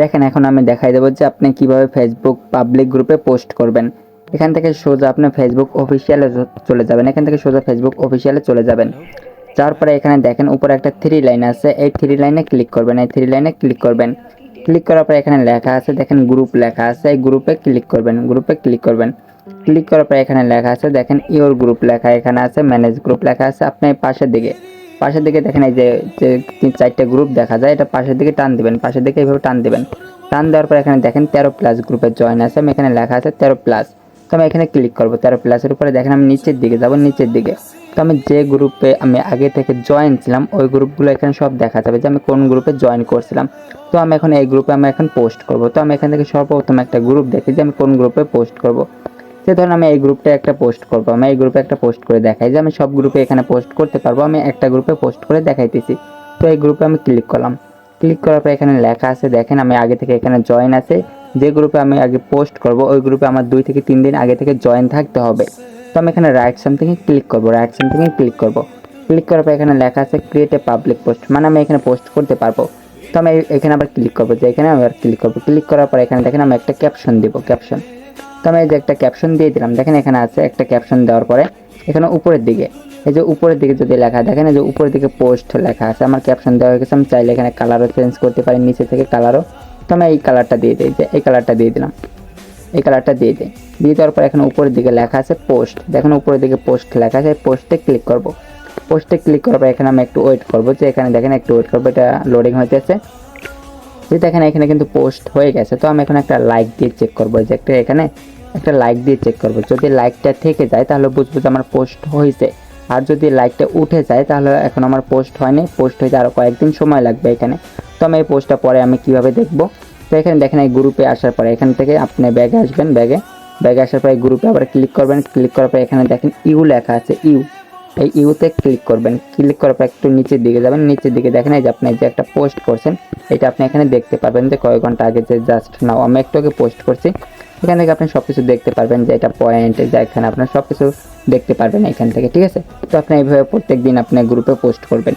দেখেন, এখন আমি দেখাই দেবো যে আপনি কীভাবে ফেসবুক পাবলিক গ্রুপে পোস্ট করবেন। এখান থেকে সোজা আপনি ফেসবুক অফিসিয়ালে চলে যাবেন। এখান থেকে সোজা ফেসবুক অফিসিয়ালে চলে যাবেন। যাওয়ার পরে এখানে দেখেন, উপরে একটা থ্রি লাইন আছে। এই থ্রি লাইনে ক্লিক করবেন। এই থ্রি লাইনে ক্লিক করবেন। ক্লিক করার পরে এখানে লেখা আছে, দেখেন গ্রুপ লেখা আছে। এই গ্রুপে ক্লিক করবেন। গ্রুপে ক্লিক করবেন। ক্লিক করার পরে এখানে লেখা আছে, দেখেন ইওর গ্রুপ লেখা এখানে আছে ম্যানেজ গ্রুপ লেখা আছে। আপনি পাশের দিকে পাশের দিকে দেখেন এই যে তিন চারটে গ্রুপ দেখা যায়, এটা পাশের দিকে টান দিবেন, পাশের দিকে এইভাবে টান দিবেন। টান দেওয়ার পর এখানে দেখেন তেরো প্লাস গ্রুপে জয়েন আছে, আমি এখানে লেখা আছে তেরো প্লাস তো আমি এখানে ক্লিক করব, তেরো প্লাসের উপরে দেখেন আমি নিচের দিকে যাব, নিচের দিকে। তো আমি যে গ্রুপে আমি আগে থেকে জয়েন ছিলাম, ওই গ্রুপগুলো এখানে সব দেখা যাবে যে আমি কোন গ্রুপে জয়েন করছিলাম। তো আমি এখন এই গ্রুপে আমি এখন পোস্ট করব। তো আমি এখান থেকে সর্বপ্রথম একটা গ্রুপ দেখি যে আমি কোন গ্রুপে পোস্ট করব। সে ধরুন আমি এই গ্রুপটা একটা পোস্ট করব, আমি এই গ্রুপে একটা পোস্ট করে দেখাই যে আমি সব গ্রুপে এখানে পোস্ট করতে পারব, আমি একটা গ্রুপে পোস্ট করে দেখাইতেছি। তো এই গ্রুপে আমি ক্লিক করলাম। ক্লিক করার পর এখানে লেখা আছে, দেখেন আমি আগে থেকে এখানে জয়েন আছে, যে গ্রুপে আমি আগে পোস্ট করব, ওই গ্রুপে আমার দুই থেকে তিন দিন আগে থেকে জয়েন থাকতে হবে। তো আমি এখানে রাইট সামথিংয়ে ক্লিক করব রাইট সামথিংয়ে ক্লিক করব। ক্লিক করার পর এখানে লেখা আছে ক্রিয়েট এ পাবলিক পোস্ট মানে আমি এখানে পোস্ট করতে পারব। তো আমি এখানে আবার ক্লিক করব, যে এখানে আবার ক্লিক করব। ক্লিক করার পর এখানে দেখেন আমি একটা ক্যাপশন দিব ক্যাপশন তো আমি এই যে একটা ক্যাপশন দিয়ে দিলাম, দেখেন এখানে আছে একটা ক্যাপশন দেওয়ার পরে, এখানে উপরের দিকে, এই যে উপরের দিকে যদি লেখা, দেখেন এই যে উপরের দিকে পোস্ট লেখা আছে, আমার ক্যাপশন দেওয়া হয়ে গেছে, আমি চাইলে এখানে কালারও চেঞ্জ করতে পারি, নিচে থেকে কালারও তো আমি এই কালারটা দিয়ে দিই, যে এই কালারটা দিয়ে দিলাম, এই কালারটা দিয়ে দিই। দিয়ে দেওয়ার পর এখানে উপরের দিকে লেখা আছে পোস্ট দেখেন উপরের দিকে পোস্ট লেখা আছে পোস্টে ক্লিক করব। পোস্টে ক্লিক করার পর এখানে আমি একটু ওয়েট করব, যে এখানে দেখেন একটু ওয়েট করব, এটা লোডিং হইতেছে। যে দেখেন এখানে কিন্তু পোস্ট হয়ে গেছে, তো আমি এখন একটা লাইক দিয়ে চেক করব, যে একটা এখানে একটা লাইক দিয়ে চেক করব। যদি লাইকটা থেকে যায়, তাহলে বুঝব যে আমার পোস্ট হয়েছে আর যদি লাইকটা উঠে যায়, তাহলে এখন আমার পোস্ট হয়নি। পোস্ট হইতে আরও কয়েকদিন সময় লাগবে এখানে। তো আমি এই পোস্টটা পরে আমি কীভাবে দেখব? তো এখানে দেখেন এই গ্রুপে আসার পরে এখান থেকে আপনি ব্যাগে আসবেন ব্যাগে ব্যাগে আসার পরে গ্রুপে আবার ক্লিক করবেন। ক্লিক করার পরে এখানে দেখেন ইউ লেখা আছে, ইউ। এই ইউতে ক্লিক করবেন। ক্লিক করার পর একটু নিচের দিকে যাবেন। নিচের দিকে দেখেন এই যে আপনি যে একটা পোস্ট করছেন, এটা আপনি এখানে দেখতে পারবেন যে কয়েক ঘণ্টা আগে যে জাস্ট নাও আমি একটু আগে পোস্ট করছি, এখান থেকে আপনি সব কিছু দেখতে পারবেন যে এটা পয়েন্ট যে এখানে আপনার সব কিছু দেখতে পারবেন এখান থেকে, ঠিক আছে? তো আপনি এইভাবে প্রত্যেক দিন আপনি গ্রুপে পোস্ট করবেন।